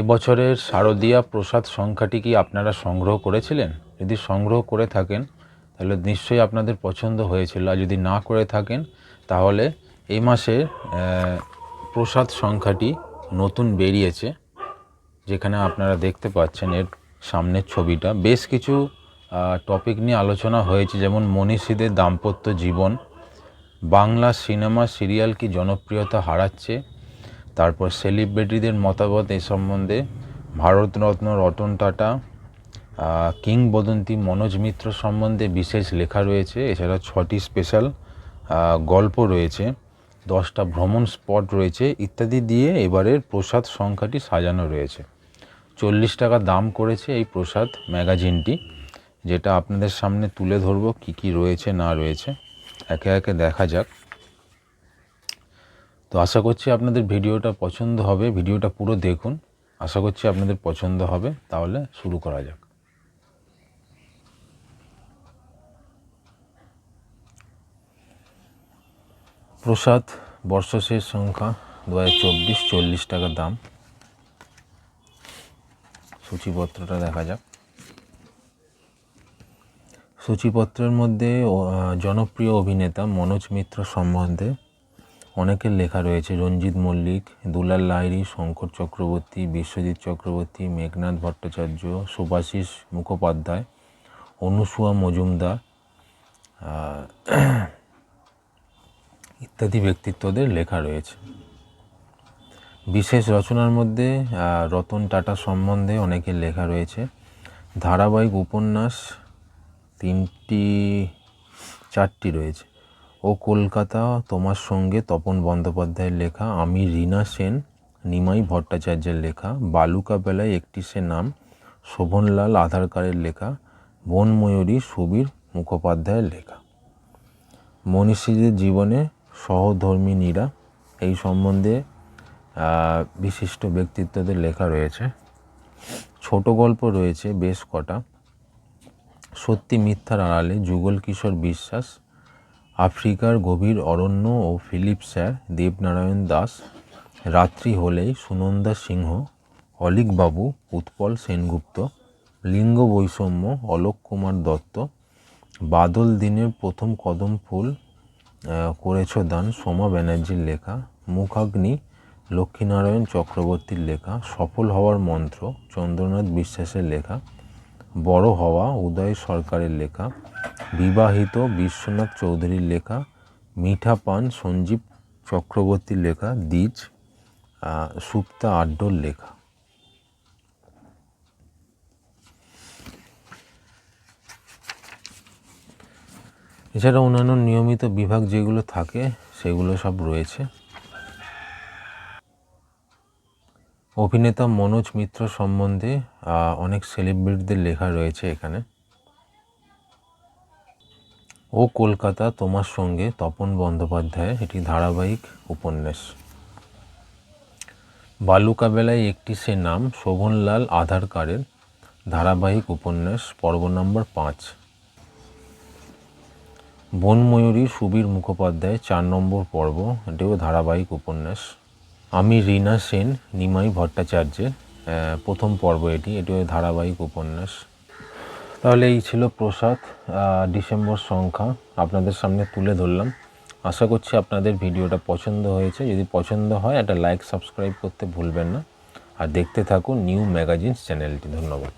এবছরের শারদীয়া প্রসাদ সংখ্যাটি কি আপনারা সংগ্রহ করেছিলেন? যদি সংগ্রহ করে থাকেন, তাহলে নিশ্চয়ই আপনাদের পছন্দ হয়েছিল। আর যদি না করে থাকেন, তাহলে এই মাসের প্রসাদ সংখ্যাটি নতুন বেরিয়েছে, যেখানে আপনারা দেখতে পাচ্ছেন এর সামনের ছবিটা। বেশ কিছু টপিক নিয়ে আলোচনা হয়েছে, যেমন মনীষীদের দাম্পত্য জীবন, বাংলা সিনেমা সিরিয়াল কি জনপ্রিয়তা হারাচ্ছে তারপর সেলিব্রিটিদের মতামত এই সম্বন্ধে ভারতরত্ন রতন টাটা কিংবদন্তি মনোজ মিত্র সম্বন্ধে বিশেষ লেখা রয়েছে। এছাড়া ছটি স্পেশাল গল্প রয়েছে, দশটা ভ্রমণ স্পট রয়েছে ইত্যাদি দিয়ে এবারের প্রসাদ সংখ্যাটি সাজানো রয়েছে। চল্লিশ টাকা দাম করেছে এই প্রসাদ ম্যাগাজিনটি, যেটা আপনাদের সামনে তুলে ধরবো কি কি রয়েছে না রয়েছে। একে একে দেখা যাক। তো আশা করছি আপনাদের ভিডিওটা পছন্দ হবে, ভিডিওটা পুরো দেখুন। আশা করছি আপনাদের পছন্দ হবে, তাহলে শুরু করা যাক। প্রসাদ, বর্ষশেষ সংখ্যা, দু হাজার চব্বিশ, চল্লিশ টাকা দাম। সূচিপত্রটা দেখা যাক। সূচিপত্রের মধ্যে জনপ্রিয় অভিনেতা মনোজ মিত্র সম্বন্ধে অনেকের লেখা রয়েছে, রঞ্জিত মল্লিক, দুলাল লাহিড়ী, শঙ্কর চক্রবর্তী, বিশ্বজিৎ চক্রবর্তী, মেঘনাথ ভট্টাচার্য সুভাষিস মুখোপাধ্যায়, অনুসুয়া মজুমদার ইত্যাদি ব্যক্তিত্বদের লেখা রয়েছে। বিশেষ রচনার মধ্যে রতন টাটা সম্বন্ধে অনেকের লেখা রয়েছে। ধারাবাহিক উপন্যাস তিনটি, চারটি রয়েছে। ও কলকাতা, তোমার সঙ্গে তপন বন্দ্যোপাধ্যায়ের লেখা, আমি রীনা সেন, নিমাই ভট্টাচার্যের লেখা, বালুকা বেলায় একটি সে নাম, শোভনলাল আধারকারের লেখা, বনময়ূরী সুবীর মুখোপাধ্যায়ের লেখা। মনীষীদের জীবনে সহধর্মিনীরা এই সম্বন্ধে বিশিষ্ট ব্যক্তিত্বদের লেখা রয়েছে। ছোট গল্প রয়েছে বেশ কটা। সত্যি মিথ্যার আড়ালে যুগল কিশোর বিশ্বাস আফ্রিকার গভীর অরণ্য ও ফিলিপ স্যার দেবনারায়ণ দাস, রাত্রি হলেই সুনন্দা সিংহ, অলিকবাবু উৎপল সেনগুপ্ত লিঙ্গ বৈষম্য অলোক কুমার দত্ত, বাদল দিনের প্রথম কদম ফুল করেছ দান সোমা ব্যানার্জির লেখা, মুখাগ্নি লক্ষ্মীনারায়ণ চক্রবর্তীর লেখা, সফল হওয়ার মন্ত্র চন্দ্রনাথ বিশ্বাসের লেখা, বড় হওয়া উদয় সরকারের লেখা বিবাহিত বিশ্বনাথ চৌধুরীর লেখা, মিঠা পান, সঞ্জীব চক্রবর্তীর লেখা, দ্বিজ সুপ্তা আড্ডর লেখা। এছাড়া অন্যান্য নিয়মিত বিভাগ যেগুলো থাকে, সেগুলো সব রয়েছে। অভিনেতা মনোজ মিত্র সম্বন্ধে অনেক সেলিব্রিটিদের লেখা রয়েছে এখানে। ও কলকাতা তোমার সঙ্গে তপন বন্দ্যোপাধ্যায় এটি ধারাবাহিক উপন্যাস। বালুকা বেলায় একটি সে নাম শোভনলাল আধারকারের ধারাবাহিক উপন্যাস, পর্ব নম্বর পাঁচ। বনময়ূরী সুবীর মুখোপাধ্যায় চার নম্বর পর্ব, এটিও ধারাবাহিক উপন্যাস। আমি রীনা সেন, নিমাই ভট্টাচার্যের প্রথম পর্ব এটি, এটিও ধারাবাহিক উপন্যাস। তাহলে এই ছিল প্রসাদ ডিসেম্বর সংখ্যা। আপনাদের সামনে তুলে ধরলাম। আশা করছি আপনাদের ভিডিওটা পছন্দ হয়েছে। যদি পছন্দ হয়, একটা লাইক সাবস্ক্রাইব করতে ভুলবেন না। আর দেখতে থাকুন নিউ ম্যাগাজিনস চ্যানেলটি ধন্যবাদ।